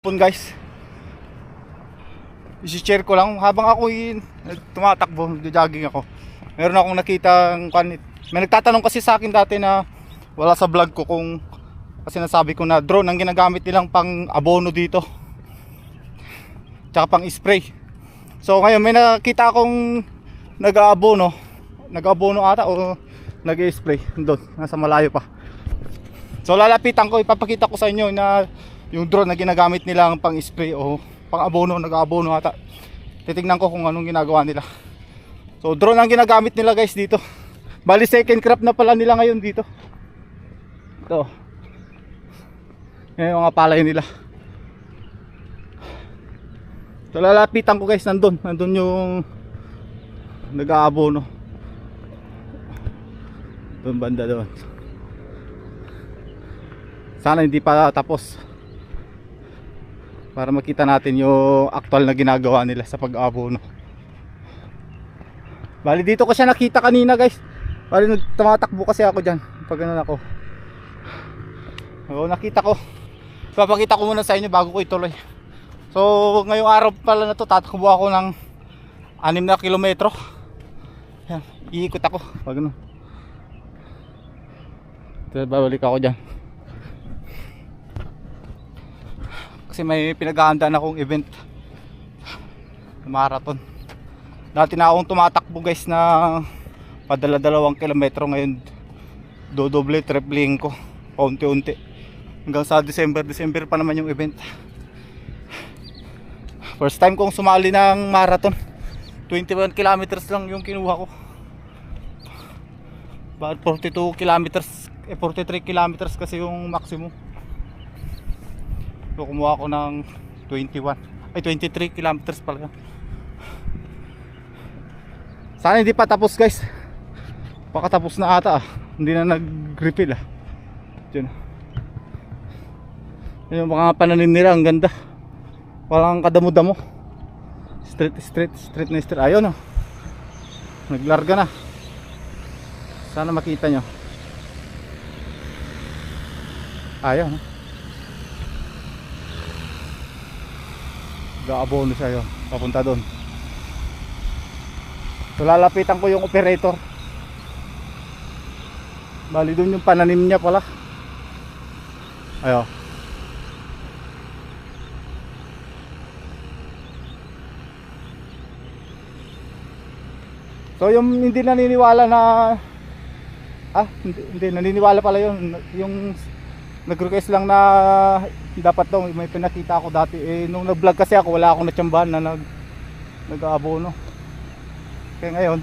Pun guys. I-share ko lang habang ako yun, tumatakbo, jogging ako. Meron akong nakitang kan may nagtatanong kasi sa akin dati na wala sa vlog ko kung kasi nasabi ko na drone ang ginagamit nilang pang abono dito. Tsaka pang spray. So ngayon may nakita akong nag-aabono, nag-aabono ata o nag-spray doon, nasa malayo pa. So lalapitan ko, ipapakita ko sa inyo na yung drone na ginagamit nilang pang spray o pang abono, nag-abono ata. Titignan ko kung anong ginagawa nila. So drone ang ginagamit nila guys dito. Bali second crop na pala nila ngayon dito. Ito. Yan yung mga palay nila. So lalapitan ko guys nandun. Nandun yung nag-aabono. Doon banda doon. Sana hindi pa tapos. Para makita natin yung actual na ginagawa nila sa pag-abono. Bali dito ko siya nakita kanina guys. Bali nagtumatakbo kasi ako diyan. Pag ano ako. Oo, nakita ko. Papakita ko muna sa inyo bago ko ituloy. So, ngayong araw pala na to, tatakbo ako ng 6 na kilometro. Yan, iikot ako. Pag ano. Ito, babalik ako diyan. Kasi may pinaghahandaan akong event. Marathon. Dati na akong tumatakbo guys na padala dalawang kilometro. Ngayon dodoble tripling ko. Paunti-unti. Hanggang sa December. December pa naman yung event. First time kong sumali ng marathon. 21 kilometers lang yung kinuha ko. Bakit 42 kilometers eh 43 kilometers kasi yung maximum so kumuha ko ng 21 ay 23 kilometers pala. Sana hindi pa tapos guys. Baka tapos na ata ah. hindi na nag-refill ah. Diyan. yung mga pananim nila ang ganda. Walang kadamo-damo. Straight straight straight na ayun oh naglarga na. Sana makita nyo. Ayun oh Gaabono siya papunta doon So lalapitan ko yung operator. Bali doon yung pananim niya pala. Ayo. So yung hindi naniniwala na ah hindi, hindi naniniwala pala yun yung nag-request lang na dapat daw may pinakita ako dati eh nung nag-vlog kasi ako wala akong natsambahan na nag nag-aabono. Kaya ngayon,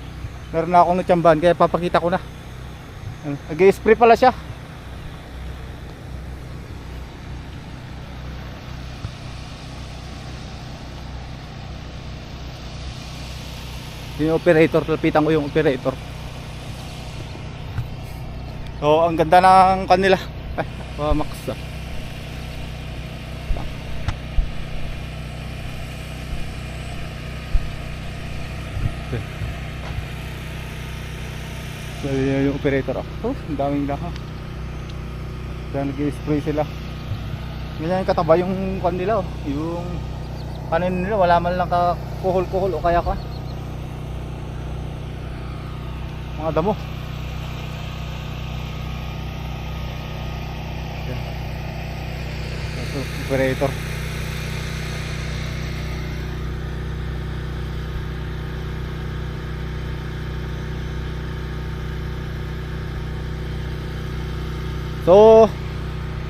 meron na akong natsambahan kaya papakita ko na. Nag-spray pala siya. Yung operator, lapitan ko yung operator. So, ang ganda ng kanila. Max. ah. So, yun yung operator. Oh, ang daming lahat. Kaya nag-spray sila. Ganyan kataba yung kan nila. Oh. Yung kanin nila, wala man lang ka kuhol-kuhol o kaya ka. Mga damo. Yan. Ito, operator. So,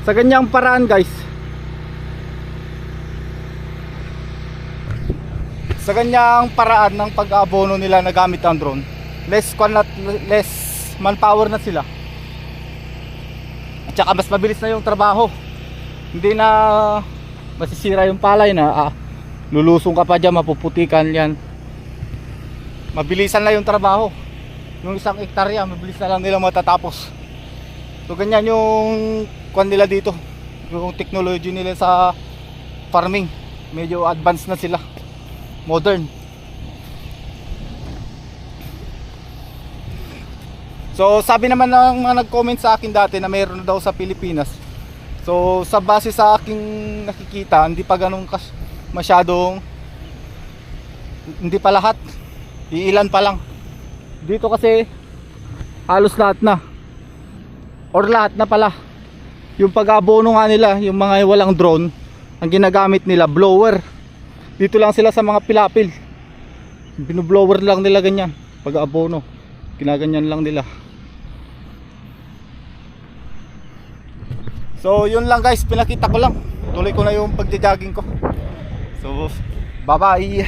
sa ganyang paraan guys, sa ganyang paraan ng pag-abono nila na gamit ang drone, less, na, less manpower na sila. At saka mas mabilis na yung trabaho. Hindi na masisira yung palay na ah, lulusong ka pa dyan, mapuputikan yan. Mabilisan na yung trabaho. Yung isang hektarya, mabilis na lang nila matatapos. So ganyan yung kwan nila dito. Yung technology nila sa farming. Medyo advanced na sila. Modern. So sabi naman ng mga nag-comment sa akin dati na mayroon daw sa Pilipinas. So sa base sa aking nakikita, hindi pa ganun kas masyadong hindi pa lahat. Iilan pa lang. Dito kasi halos lahat na. Or lahat na pala. Yung pag-abono nga nila, yung mga walang drone, ang ginagamit nila blower. Dito lang sila sa mga pilapil. Binublower lang nila ganyan pag-abono. Ginaganyan lang nila. So yun lang guys, pinakita ko lang. Tuloy ko na yung pagja-jogging ko. So bye bye.